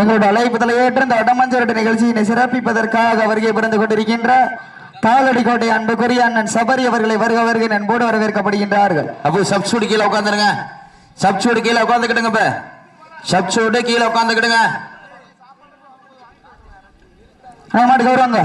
எங்களுடைய அழைப்புதலை ஏற்று இந்த வடமஞ்சரட்டு நிகழ்ச்சியினை சிறப்பிப்பதற்காக வருகை புரிந்து கொண்டிருக்கின்ற தாளடி கோட்டை அன்புக்குரிய அண்ணன் சபரி அவர்களை வருக வருக அன்போடு வரவேற்கப்படுகின்றார்கள். அப்போ சப்சூடு கீழே உட்காந்துருங்க சப்சூடு கீழே உட்காந்துக்கிடுங்க இப்ப. சப்சூடு கீழே உட்காந்துக்கிடுங்க மாட்டு கௌரவங்க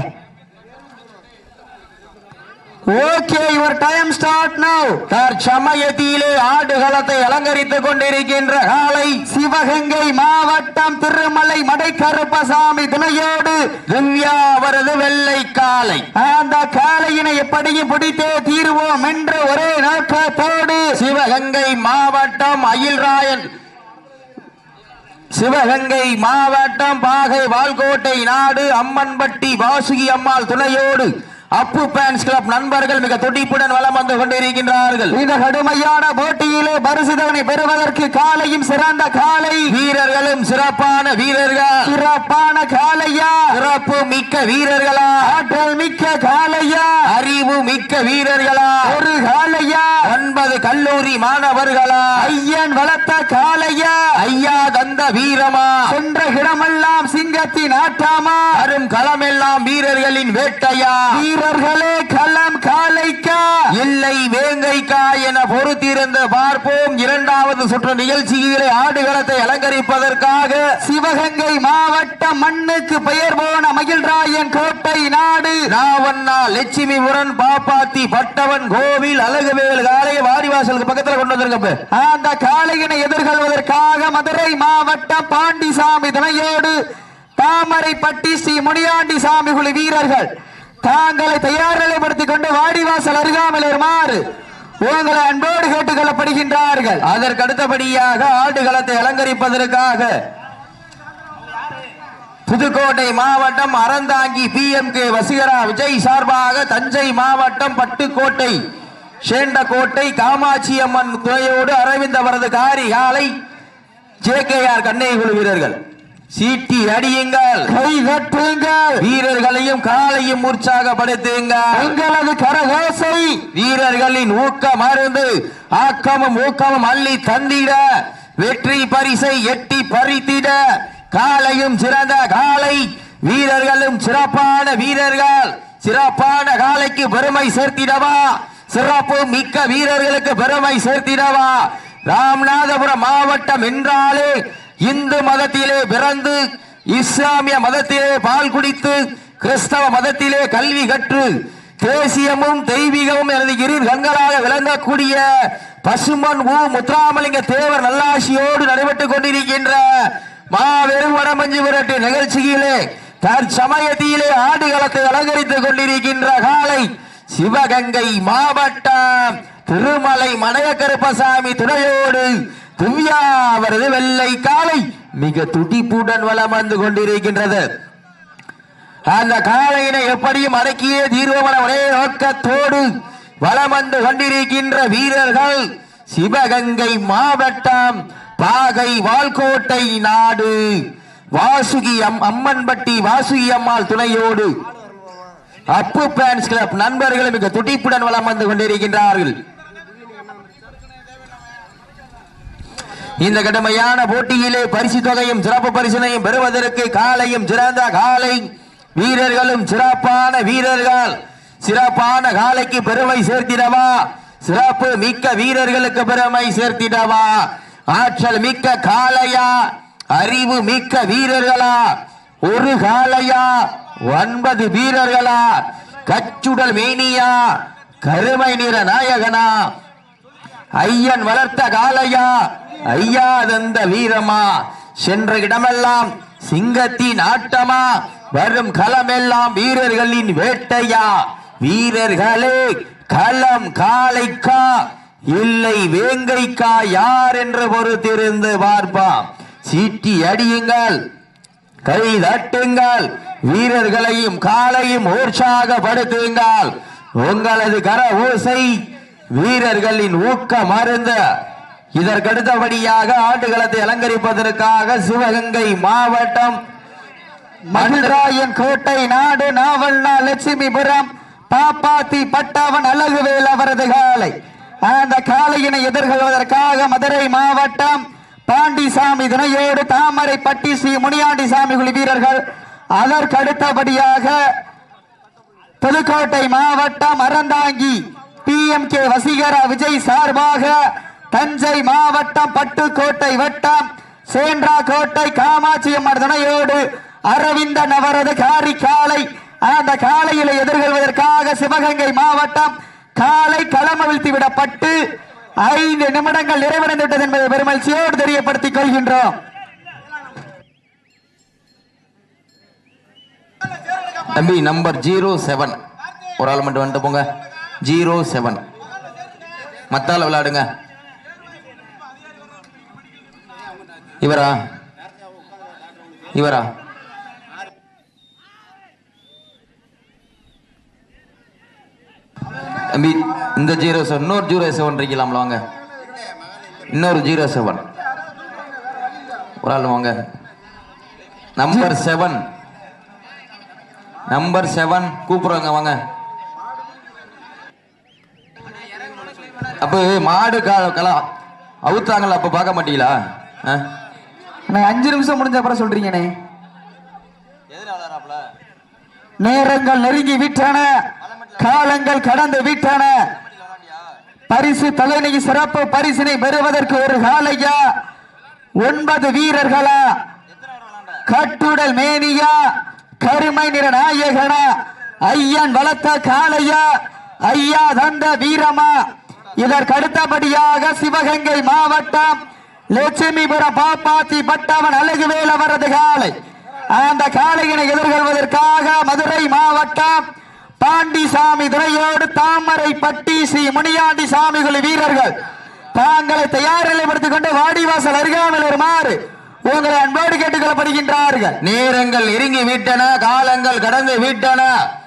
okay your time start now தற்சமயத்திலே ஆடுகளத்தை அலங்கரித்துக் கொண்டிருக்கின்ற காலை சிவகங்கை மாவட்டம் திருமலை மடைக்கருப்பசாமி துணையோடு திவ்யா அவரது வெள்ளை காலை. அந்த காளையினை எப்படியும் பிடித்தே தீர்வோம் என்ற ஒரே நோக்கத்தோடு சிவகங்கை மாவட்டம் அயில்ராயன் சிவகங்கை மாவட்டம் பாகை வால்கோட்டை நாடு அம்மன்பட்டி வாசுகி அம்மாள் துணையோடு அப்பு பேன்ஸ் கிளப் நண்பர்கள் மிக துடிப்புடன் வலம் வந்து கொண்டிருக்கின்றார்கள். இந்த கடுமையான போட்டியிலே பரிசுதவனை பெறுவதற்கு காலையும் சிறந்த காலை. வீரர்களும் சிறப்பான வீரர்கள்? சிறப்பான காளையா சிறப்பு மிக்க வீரர்களா? ஆற்றல் மிக்க காளையா அறிவு மிக்க வீரர்களா? ஒரு காளையா ஒன்பது கல்லூரி மாணவர்களா? ஐயன் வளர்த்த காளையா ஐயா தந்த வீரமா? சென்ற இடமெல்லாம் சிங்கத்தின் ஆட்டாமா? வரும் களமெல்லாம் வீரர்களின் வேட்டையா? வீரர்களே களம் காளைக்கா இல்லை வேங்கைக்கா என பொறுத்திருந்து பார்ப்போம். இரண்டாவது சுற்று நிகழ்ச்சியிலே ஆடுகளத்தை அலங்கரிப்பதற்காக சிவகங்கை மாவட்டம் மண்ணுக்கு பெயர் போன மகிழ்ராயன் கோட்டை நாடு. ராவண்ணா லட்சுமிபுரன் பாப்பாத்தி பட்டவன் கோவில் அழகுவேல் காலையை வாரிவாசலுக்கு பக்கத்துல கொண்டு வந்திருக்க அந்த காளையினை எதிர்கொள்வதற்காக மதுரை மாவட்டம் பாண்டிசாமி துணையோடு தாமரைப்பட்டி ஸ்ரீ முனியாண்டி சாமி குழு வீரர்கள் தாங்களை தயார் நிலைப்படுத்திக் கொண்டு வாடிவாசல் அருகாமல் வருமாறு உங்களை அன்போடு கேட்டுக் கொள்ளப்படுகின்றார்கள் அதற்கு அடுத்தபடியாக ஆடுகளத்தை அலங்கரிப்பதற்காக புதுக்கோட்டை மாவட்டம் Aranthangi P M K Vaseegara Vijay சார்பாக தஞ்சை மாவட்டம் பட்டுக்கோட்டை சேண்டக்கோட்டை காமாட்சி அம்மன் துறையோடு அரவிந்த் அவரது காரி காலை ஜே கே ஆர் கண்ணை குழு வீரர்கள். சீட்டி அடியுங்கள். கை கட்டுங்கள் வீரர்களையும் காலையும் உற்சாகப்படுத்துங்கள் உங்களது கரகோசை. வீரர்களின் ஊக்கம் அருந்து ஆக்கமும் ஊக்கமும் அள்ளி தந்திட வெற்றி பரிசை எட்டி பறித்திட காலையும் சிறந்த காலை வீரர்களும் சிறப்பான வீரர்கள் சிறப்பான காலைக்கு பெருமை சேர்த்திடவா? சிறப்பு மிக்க வீரர்களுக்கு பெருமை சேர்த்திடவா? ராமநாதபுரம் மாவட்டம் என்றாலே இந்து மதத்திலே பிறந்து இஸ்லாமிய மதத்திலே பால் குடித்து கிறிஸ்தவ மதத்திலே கல்வி கற்று தேசியமும் தெய்வீகமும் எனது இரு கண்களாக விளங்கக்கூடிய பசுமன் ஊ முத்துராமலிங்க தேவர் நல்லாசியோடு நடைபெற்றுக் கொண்டிருக்கின்ற மாபெரும் வடமஞ்சு விரட்டு நிகழ்ச்சியிலே தற்சமயத்திலே ஆடுகளத்தை அலங்கரித்துக் கொண்டிருக்கின்ற காலை சிவகங்கை மாவட்டம் திருமலை மடைய கருப்பசாமி துணையோடு திவ்யா அவரது வெள்ளை காலை மிக துடிப்புடன் வளம் வந்து கொண்டிருக்கின்றது. அந்த காளையினை எப்படியும் அடக்கியே தீர்வமன ஒரே நோக்கத்தோடு வளம் வந்து கொண்டிருக்கின்ற வீரர்கள் சிவகங்கை மாவட்டம் பாகை வால்கோட்டை நாடு. வாசுகி அம் அம்மன்பட்டி வாசுகி அம்மாள் துணையோடு. அப்பு பேன்ஸ் கிளப் நண்பர்களும் மிக துடிப்புடன் வளம் வந்து கொண்டிருக்கின்றார்கள். இந்த கடுமையான போட்டியிலே பரிசு தொகையும் சிறப்பு பரிசனையும் பெறுவதற்கு காலையும் சிறந்த காலை வீரர்களும் சிறப்பான வீரர்கள். சிறப்பான காலைக்கு பெருமை சேர்த்திடவா? சிறப்பு மிக்க வீரர்களுக்கு பெருமை சேர்த்திடவா? ஆற்றல் மிக்க காலையா அறிவு மிக்க வீரர்களா? ஒரு காலையா ஒன்பது வீரர்களா? கச்சுடல் மேனியா? கருமை நிற நாயகனா? ஐயன் வளர்த்த காலையா ஐயா தந்த வீரமா? சென்ற இடமெல்லாம் சிங்கத்தின் ஆட்டமா வரும் களமெல்லாம் வீரர்களின் வேட்டையா? வீரர்களே களம் காளைக்கா? இல்லை வேங்கைக்கா யார் என்று பொறுத்திருந்து பார்ப்பாம். சீட்டி அடியுங்கள் கை தட்டுங்கள் வீரர்களையும் காலையும் உற்சாகப்படுத்துங்கள் உங்களது கர ஓசை வீரர்களின் ஊக்க மருந்த. இதற்கடுத்தபடியாக ஆட்டுகளத்தை அலங்கரிப்பதற்காக சிவகங்கை மாவட்டம் மதுராயன் கோட்டை நாடு நாவல்னா லட்சுமிபுரம் பாப்பாத்தி பட்டாவன் அழகுவேல் அவரது காலை. அந்த காளையினை எதிர்கொள்வதற்காக மதுரை மாவட்டம் பாண்டிசாமி துணையோடு தாமரை பட்டி ஸ்ரீ முனியாண்டி சாமி குழு வீரர்கள் அதற்கடுத்தபடியாக புதுக்கோட்டை மாவட்டம் Aranthangi P M K Vaseegara Vijay சார்பாக தஞ்சை மாவட்டம் பட்டுக்கோட்டை வட்டம் சேன்றா கோட்டை காமாட்சி அம்மன் துணையோடு அரவிந்த நவரது காரி காலை அந்த காலையில எதிர்கொள்வதற்காக சிவகங்கை மாவட்டம் காலை களமவிழ்த்தி விடப்பட்டு ஐந்து நிமிடங்கள் நிறைவடைந்து விட்டது என்பதை பெருமகிழ்ச்சியோடு தெரியப்படுத்திக் கொள்கின்றோம். தம்பி நம்பர் ஜீரோ செவன் ஒரு ஆள் மட்டும் வந்துட்டு போங்க. ஜீரோ செவன் மத்தால விளையாடுங்க. இவரா? இவரா? தம்பி இந்த ஜீரோ செவன் இன்னொரு ஜீரோ செவன் இருக்கலாம்ல வாங்க. இன்னொரு ஜீரோ செவன் ஒரு ஆள் வாங்க. நம்பர் செவன் நம்பர் செவன் கூப்பிடுறாங்க வாங்க. அப்போ மாடு கலா அவுத்தாங்களா அப்போ பார்க்க மாட்டீங்களா? ஆ? அண்ணா, அஞ்சு நிமிஷம் முடிஞ்ச அப்புறம் சொல்றீங்கண்ணே. நேரங்கள் நெருங்கி விட்டன. காலங்கள் கடந்து விட்டன. பரிசு தலைநகி சிறப்பு பரிசினை பெறுவதற்கு ஒரு காலையா? ஒன்பது வீரர்களா? கட்டுடல் மேனியா? கருமை நிற நாயகனா? ஐயன் வளர்த்த காளையா? ஐயா தந்த வீரமா? இதற்கு அடுத்தபடியாக சிவகங்கை மாவட்டம் லட்சுமிபுரம் பாப்பாத்தி பட்டவன் அழகுவேல் அவரது காலை. அந்த காளையினை எதிர்கொள்வதற்காக மதுரை மாவட்டம் பாண்டிசாமி துறையோடு தாமரை பட்டி ஸ்ரீ முனியாண்டி சாமிகள் வீரர்கள் தாங்களை தயார் நிலைப்படுத்திக் கொண்டு வாடிவாசல் அருகாமல் வருமாறு உங்களை அன்போடு கேட்டுக்கொள்ளப்படுகின்றார்கள். நேரங்கள் நெருங்கி விட்டன காலங்கள் கடந்து விட்டன.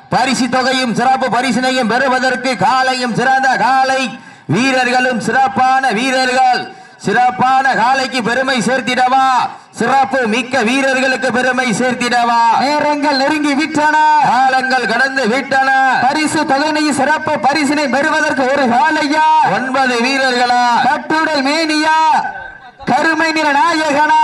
பரிசு தொகையும் சிறப்பு பரிசினையும் பெறுவதற்கு காலையும் சிறந்த காலை. வீரர்களும் சிறப்பான வீரர்கள். சிறப்பான காலைக்கு பெருமை சேர்த்திடவா? சிறப்பு மிக்க வீரர்களுக்கு பெருமை சேர்த்திடவா? நேரங்கள் நெருங்கி விட்டன. காலங்கள் கடந்து விட்டன. பரிசு தொகையை சிறப்பு பரிசினை பெறுவதற்கு ஒரு காலையா? ஒன்பது வீரர்களா? கட்டுடல் மேனியா? கருமை நிற நாயகனா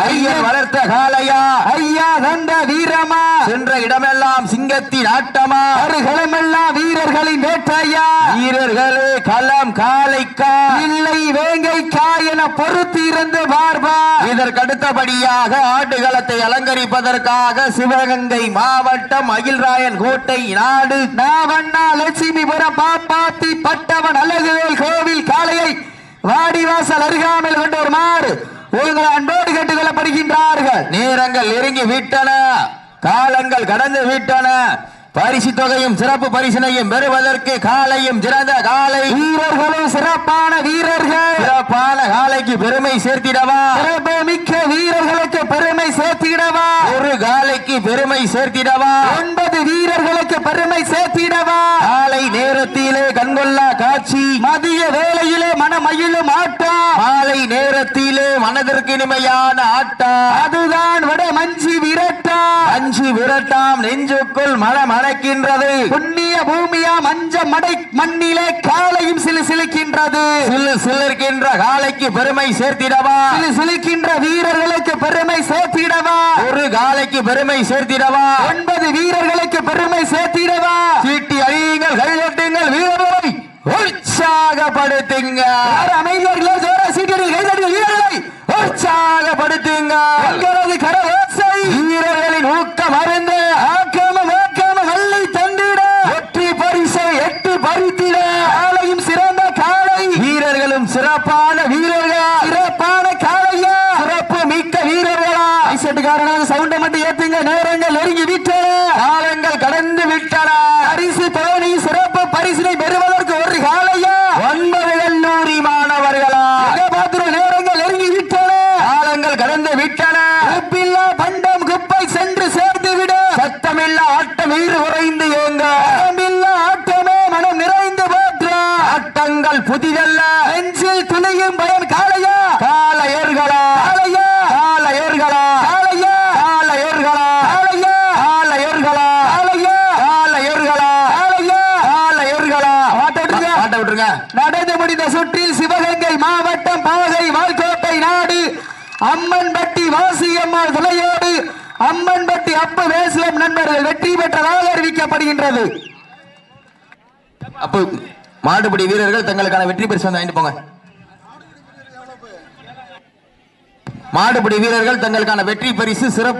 ஐயர் வளர்த்த காளையா? ஐயா தந்த வீரமா? சென்ற இடமெல்லாம் சிங்கத்தின் ஆட்டமா? அருகளமெல்லாம் வீரர்களின் வேட்டையா வீரர்களே களம் காளைக்கா? இல்லை வேங்கை காயன பொறுத்து இருந்து பார்பா இதற்கடுத்தபடியாக ஆட்டுகளத்தை அலங்கரிப்பதற்காக சிவகங்கை மாவட்டம் அகில்ராயன் கோட்டை நாடு. நாவண்ணா லட்சுமிபுரம் பாப்பாத்தி பட்டவன் அழகுவேல் கோவில் காளையை வாடிவாசல் அருகாமையில் கொண்டு வருமாறு உங்களை அன்போடு கேட்டுக் கொள்ளப்படுகின்றார்கள் நேரங்கள் நெருங்கி விட்டன. காலங்கள் கடந்து விட்டன. பரிசு தொகையும் சிறப்பு பரிசினையும் பெறுவதற்கு காலையும் சிறந்த காலை. வீரர்களும் சிறப்பான வீரர்கள். சிறப்பான காலைக்கு பெருமை சேர்த்திடவா? சிறப்பு மிக்க வீரர்களுக்கு பெருமை சேர்த்திடவா? ஒரு காலைக்கு பெருமை சேர்த்திடவா? ஒன்பது வீரர்களுக்கு பெருமை சேர்த்திடவா? மாலை நேரத்திலே கண்கொள்ளா காட்சி மதிய வேளையிலே மனமயிலும் ஆட்டம். மாலை நேரத்திலே மனதிற்கு இனிமையான ஆட்டம் அதுதான் விட மஞ்சி விரட்டா. அஞ்சு விரட்டாம் நெஞ்சுக்குள் மனம் அணைக்கின்றது புண்ணிய பூமியா மஞ்ச மடை மண்ணிலே காலையும் சிலு சிலுக்கின்றது. சிலு சிலிர்க்கின்ற காலைக்கு பெருமை சேர்த்திடவா? சிலு சிலுக்கின்ற வீரர்களுக்கு பெருமை சேர்த்திடவா? ஒரு காலைக்கு பெருமை சேர்த்திடவா? ஒன்பது வீரர்களுக்கு பெருமை சேர்த்திடவா? சீட்டி அழியுங்கள் கைதட்டுங்கள் வீரர்களை உற்சாகப்படுத்துங்க யார் கைதட்டி வீரர்களை உற்சாகப்படுத்துங்க. உங்களது கரவோசை வீரர்களின் ஊக்கம் அறிந்து ஆக்காம வாக்காம வள்ளி தந்திட வெற்றி பரிசை எட்டு பறித்திட. காலையும் சிறந்த காலை. வீரர்களும் சிறப்பான வீரர்கள். சிறப்பான காலையா. சிறப்பு மிக்க வீரர்களா. ஐசட்டுக்காரனாக சவுண்டை மட்டும் ஏத்துங்க நேரங்கள் நெருங்கி காயும் பயன் காலையா? கால ஏர்களா காலையா? கால ஏர்களா காலையா? கால ஏர்களா காலையா? கால காலையா? கால காலையா? கால ஏர்களா மாட்ட விட்டுருங்க மாட்ட விட்டுருங்க. நடந்து முடிந்த சுற்றில் சிவகங்கை மாவட்டம் பாகை வால்கோட்டை நாடு. அம்மன்பட்டி வாசியம்மாள் விளையாடு அம்மன்பட்டி அப்ப வேஸ்லம் நண்பர்கள் வெற்றி பெற்றதாக அறிவிக்கப்படுகின்றது. அப்போ மாட்டுப்படி வீரர்கள் தங்களுக்கான வெற்றி பரிசு வந்து வாங்கிட்டு போங்க. மாடுபிடி வீரர்கள் தங்களுக்கான வெற்றி பரிசு சிறப்பு